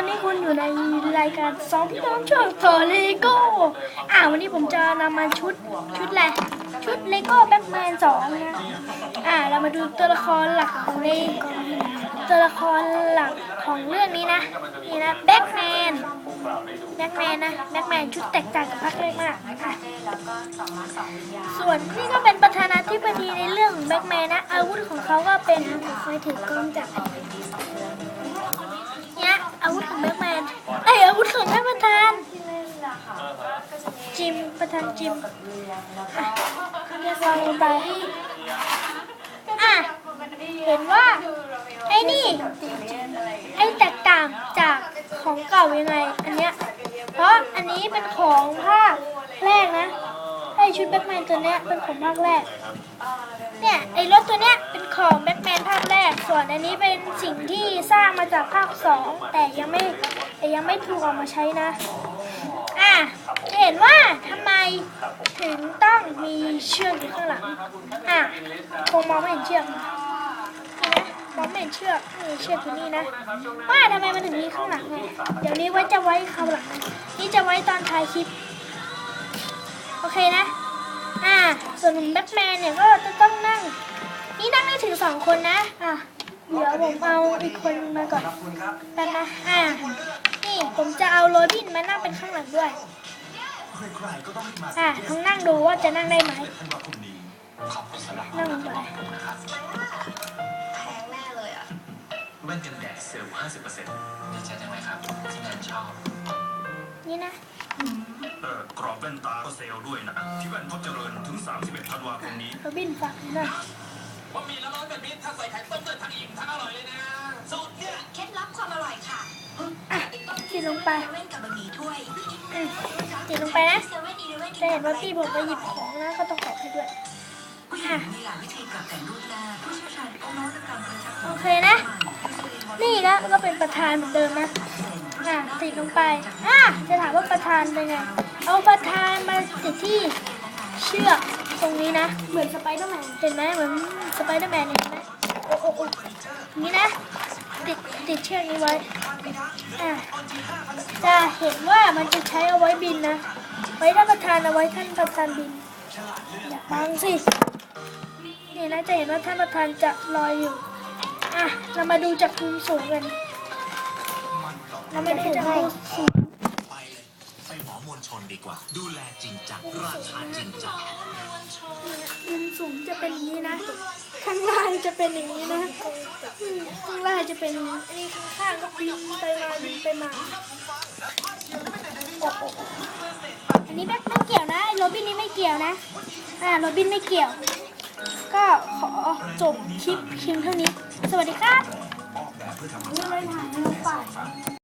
อนนี้คุณอยู่ในรายการสองพี่น้องช่วยต่อเลโก้อ่าวันนี้ผมจะนำมาชุดชุดอะไรชุดเลโก้แบ็กแมนสองนะอ่าเรามาดูตัวละครหลักของเลตัวละครหลักของเรื่องนี้นะนี่นะแบ็กแมนแบ็กแมนนะแบ็กแมนชุดแตกต่างกับภาคแรกมากอะส่วนนี่ก็เป็นประธานาธิบดีในเรื่องแบ็กแมนนะอาวุธของเขาก็เป็นเคยถือกล้องจาก จิมประธานจิมอะเรียกวางลงไปอะเห็นว่า ไอ้นี่ ไอ้แตกต่างจากของเก่ายังไง อันเนี้ย เพราะอันนี้เป็นของภาคแรกนะ ไอ้ชุดแบ็กแมนตัวเนี้ยเป็นของภาคแรก เนี่ยไอ้รถตัวเนี้ยเป็นของแบ็กแมนภาคแรก ส่วนอันนี้เป็นสิ่งที่สร้างมาจากภาคสองแต่ยังไม่แต่ยังไม่ถูกเอามาใช้นะ อะจะเห็นว่าทำไมถึงต้องมีเชือกอยู่ข้างหลัง อะคงมองไม่เห็นเชือกนะเห็นไหมมองไม่เห็นเชือกนี่เชือกอยู่นี่นะ ว่าทำไมมันถึงมีข้างหลังไงเดี๋ยวนี้ไว้จะไว้ข้างหลังนะนี่จะไว้ตอนท้ายคลิป โอเคนะ อ่า ส่วนแบ็กแมนเนี่ยก็จะต้องนั่ง นี่นั่งได้ถึงสองคนนะ อะเดี๋ยวผมเอาอีกคนมาก่อนแป๊บนะ อ่า นี่ผมจะเอา โรบินมานั่งเป็นข้างหลังด้วยอะลองนั่งดูว่าจะนั่งได้ไหมนั่งลงไปแว่นกันแดดเซลล์50%ดีใจจังเลยครับที่งานชอบ นี่นะ เออกรอบแว่นตาก็เซลล์ด้วยนะ ที่แว่นท็อปเจริญถึง 31ธันวาคมนี้โรบินฝากหน่อยว่ามีแล้วร้อนแบบนี้ถ้าใส่ไข่ต้มได้ เซเว่นกับบะหมี่ถ้วยอืมติดลงไปนะเซเว่นอีเลเว่นจะเห็นว่าพี่ผมไปหยิบของนะก็ต้องขอให้ด้วยผู้หญิงมีหลายวิธีปรับแต่งรูปหน้าผู้เชี่ยวชาญองค์นวัตกรรมประทับโอเคนะ นี่แล้วก็เป็นประธานเหมือนเดิมนะอะติดลงไปอะจะถามว่าประธานเป็นไงเอาประธานมาติดที่เชือกตรงนี้นะ เหมือนสไปเดอร์แมนเห็นไหมเหมือนสไปเดอร์แมนเห็นไหมโอ้โอ้โอ้อย่างนี้นะ ติดติดเชือกนี้ไว้อะจะเห็นว่ามันจะใช้เอาไว้บินนะ ไว้ท่านประธานเอาไว้ท่านประธานบิน อย่าบังสิ นี่นะจะเห็นว่าท่านประธานจะลอยอยู่ อะ เรามาดูจากมุมสูงกัน เรามาดูจากมุมสูงไปเลยไปหมอมวลชนดีกว่า ดูแลจริงจังราคาจริงจังมุมสูงจะเป็นอย่างนี้นะ ข้างล่างจะเป็นอย่างนี้นะ จะเป็นอันนี้ข้างๆก็บินไปมาบินไปมาอันนี้ไม่ไม่เกี่ยวนะโรบินนี่ไม่เกี่ยวนะ อ่าโรบินไม่เกี่ยว ก็ขอจบคลิปเพียงเท่านี้ สวัสดีครับ